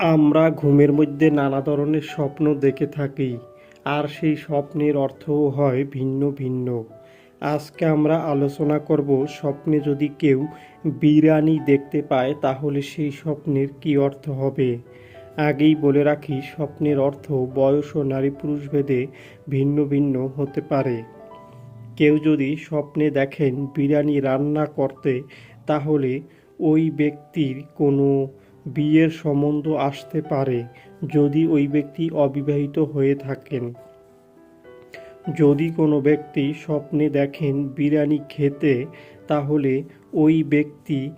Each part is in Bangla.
আমরা ঘুমের মধ্যে নানা ধরনের স্বপ্ন দেখে থাকি, আর সেই স্বপ্নের অর্থও হয় ভিন্ন ভিন্ন। আজকে আমরা আলোচনা করব স্বপ্নে যদি কেউ বিরিয়ানি দেখতে পায়, তাহলে সেই স্বপ্নের কী অর্থ হবে? আগেই বলে রাখি, স্বপ্নের অর্থ বয়স ও নারী পুরুষ ভেদে ভিন্ন ভিন্ন হতে পারে। কেউ যদি স্বপ্নে দেখেন বিরিয়ানি রান্না করতে, তাহলে ওই ব্যক্তির কোনো বিয়ের সম্বন্ধ আসতে পারে যদি ওই ব্যক্তি অবিবাহিত হয়ে থাকেন। যদি কোনো ব্যক্তি স্বপ্নে দেখেন বিরিয়ানি খেতে, তাহলে ওই ব্যক্তি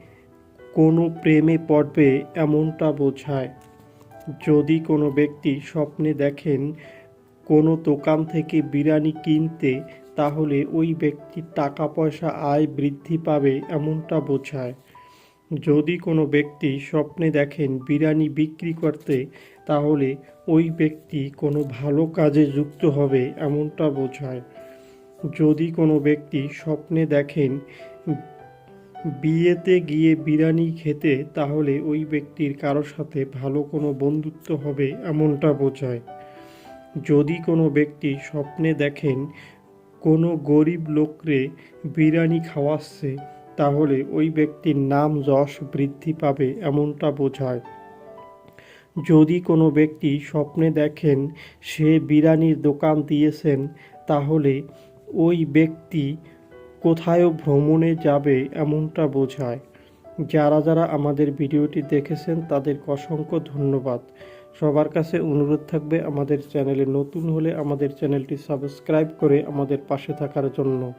কোনো প্রেমে পড়বে এমনটা বোঝায়। যদি কোনো ব্যক্তি স্বপ্নে দেখেন কোনো দোকান থেকে বিরিয়ানি কিনতে, তাহলে ওই ব্যক্তির টাকা পয়সা আয় বৃদ্ধি পাবে এমনটা বোঝায়। যদি কোনো ব্যক্তি স্বপ্নে দেখেন বিরিয়ানি বিক্রি করতে, তাহলে ওই ব্যক্তি কোনো ভালো কাজে যুক্ত হবে এমনটা বোঝায়। যদি কোনো ব্যক্তি স্বপ্নে দেখেন বিয়েতে গিয়ে বিরিয়ানি খেতে, তাহলে ওই ব্যক্তির কারোর সাথে ভালো কোনো বন্ধুত্ব হবে এমনটা বোঝায়। যদি কোনো ব্যক্তি স্বপ্নে দেখেন কোনো গরিব লোকরে বিরিয়ানি খাওয়াচ্ছে তাহলে ওই ব্যক্তির নাম যশ বৃদ্ধি পাবে এমনটা বোঝায়। যদি কোনো ব্যক্তি স্বপ্নে দেখেন সে বিরানির দোকান দিয়েছেন, তাহলে ওই ব্যক্তি কোথায়ও ভ্রমণে যাবে এমনটা বোঝায়। যারা যারা আমাদের ভিডিওটি দেখেছেন, তাদেরকে অসংখ্য ধন্যবাদ। সবার কাছে অনুরোধ থাকবে আমাদের চ্যানেলে নতুন হলে আমাদের চ্যানেলটি সাবস্ক্রাইব করে আমাদের পাশে থাকার জন্য।